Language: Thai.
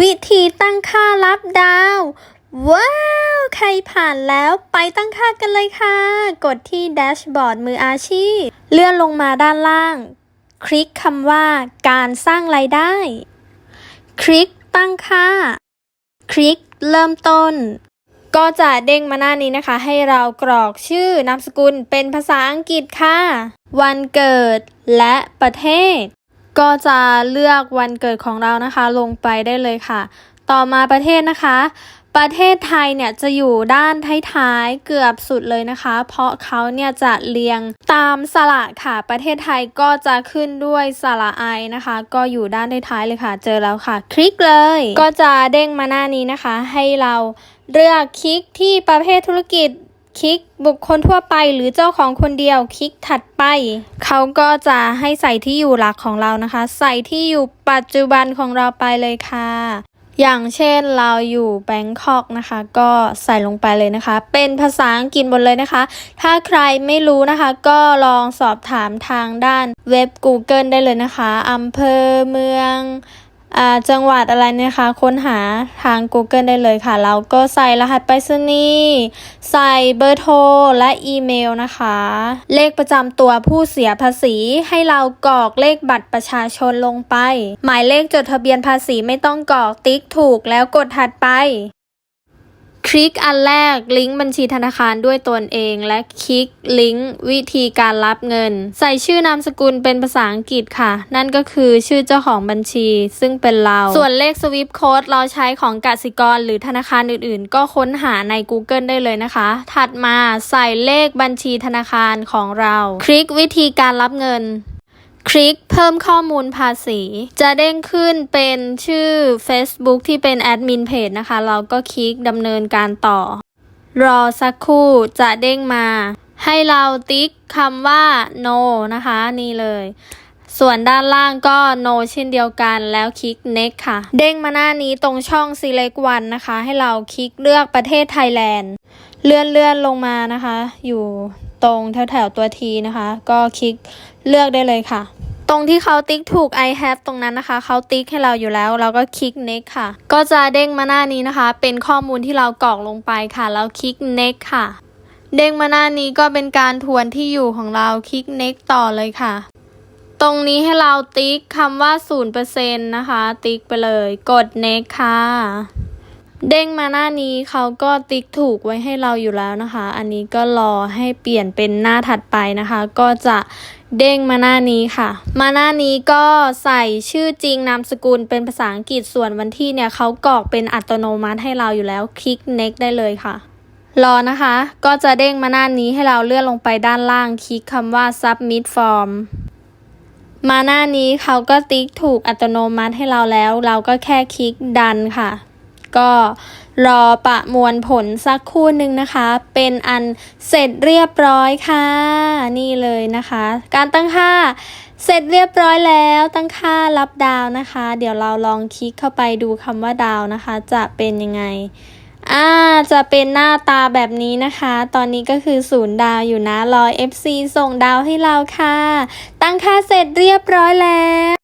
วิธีตั้งค่ารับดาว ว้าว ใครผ่านแล้วไปตั้งค่ากันเลยค่ะ กดที่แดชบอร์ดมืออาชีพ เลื่อนลงมาด้านล่าง คลิกคำว่าการสร้างรายได้ คลิกตั้งค่า คลิกเริ่มต้น ก็จะเด้งมาหน้านี้นะคะ ให้เรากรอกชื่อนามสกุลเป็นภาษาอังกฤษค่ะ วันเกิดและประเทศ ก็จะเลือกวันเกิดของเรานะคะ ลงไปได้เลยค่ะ ต่อมาประเทศนะคะ ประเทศไทยเนี่ยจะอยู่ด้านท้ายๆเกือบสุดเลยนะคะ เพราะเขาเนี่ยจะเรียงตามสระค่ะ ประเทศไทยก็จะขึ้นด้วยสระไอนะคะ ก็อยู่ด้านท้ายๆเลยค่ะ เจอแล้วค่ะ คลิกเลย ก็จะเด้งมาหน้านี้นะคะ ให้เราเลือกคลิกที่ประเภทธุรกิจ คลิกบุคคลทั่วไปหรือเจ้าของคนเดียวคลิกถัดไป เขาก็จะให้ใส่ที่อยู่หลักของเรานะคะ ใส่ที่อยู่ปัจจุบันของเราไปเลยค่ะ อย่างเช่นเราอยู่แบงคอกนะคะ ก็ใส่ลงไปเลยนะคะ เป็นภาษาอังกฤษหมดเลยนะคะ ถ้าใครไม่รู้นะคะ ก็ลองสอบถามทางด้านเว็บ Google ได้เลยนะคะอำเภอเมือง จังหวัดอะไรนะคะ ค้นหาทาง Google ได้เลยค่ะเราก็ใส่รหัสไปรษณีย์ ใส่เบอร์โทร และอีเมลนะคะ เลขประจำตัวผู้เสียภาษีให้เรากรอกเลขบัตรประชาชนลงไป หมายเลขจดทะเบียนภาษีไม่ต้องกรอกติ๊กถูกแล้วกดถัดไป คลิกอันแรกลิงก์บัญชีธนาคารด้วยตนเอง และคลิกลิงก์วิธีการรับเงิน ใส่ชื่อนามสกุลเป็นภาษาอังกฤษค่ะ นั่นก็คือชื่อเจ้าของบัญชี ซึ่งเป็นเรา ส่วนเลขสวิปโค้ดเราใช้ของกสิกรหรือธนาคารอื่นๆ ก็ค้นหาใน Google ได้เลยนะคะ ถัดมาใส่เลขบัญชีธนาคารของเรา คลิกวิธีการรับเงิน คลิกเพิ่มข้อมูลภาษี จะเด้งขึ้นเป็นชื่อ Facebook ที่เป็นแอดมินเพจนะคะ เราก็คลิกดำเนินการต่อ รอสักครู่จะเด้งมา ให้เราติ๊กคำว่า no นะคะ นี่เลย ส่วนด้านล่างก็ no เช่นเดียวกันแล้วคลิก next ค่ะ เด้งมาหน้านี้ตรงช่อง select one นะคะ ให้เราคลิกเลือกประเทศไทยแลนด์ เลื่อนเลื่อนลงมานะคะ อยู่ ตรงแถวแถวๆตัวทีนะคะ ก็คลิกเลือกได้เลยค่ะ ตรงที่เขาติ๊กถูก I have ตรงนั้นนะคะ เขาติ๊กให้เราอยู่แล้ว เราก็คลิก next ค่ะ ก็จะเด้งมาหน้านี้นะคะ เป็นข้อมูลที่เรากรอกลงไปค่ะ แล้วคลิก next ค่ะ เด้งมาหน้านี้ก็เป็นการทวนที่อยู่ของเรา คลิก next ต่อเลยค่ะตรงนี้ให้เราติ๊กคำว่า 0%นะคะ ติ๊กไปเลย กด next ค่ะ เด้งมาหน้านี้เขาก็ติ๊กถูกไว้ให้เราอยู่แล้วนะคะ อันนี้ก็รอให้เปลี่ยนเป็นหน้าถัดไปนะคะ ก็จะเด้งมาหน้านี้ค่ะ มาหน้านี้ก็ใส่ชื่อจริงนามสกุลเป็นภาษาอังกฤษส่วนวันที่เนี่ยเขากรอกเป็นอัตโนมัติให้เราอยู่แล้ว คลิก next ได้เลยค่ะ รอนะคะ ก็จะเด้งมาหน้านี้ให้เราเลื่อนลงไปด้านล่าง คลิกคำว่า submit form มาหน้านี้เขาก็ติ๊กถูกอัตโนมัติให้เราแล้ว เราก็แค่คลิกดันค่ะ ก็รอประมวลผลสักครู่หนึ่งนะคะ เป็นอันเสร็จเรียบร้อยค่ะ นี่เลยนะคะ การตั้งค่าเสร็จเรียบร้อยแล้วตั้งค่ารับดาวนะคะ เดี๋ยวเราลองคลิกเข้าไปดูคำว่าดาวนะคะ จะเป็นยังไงอ่าจะเป็นหน้าตาแบบนี้นะคะ ตอนนี้ก็คือศูนย์ดาวอยู่นะรอ FC ส่งดาวให้เราค่ะ ตั้งค่าเสร็จเรียบร้อยแล้ว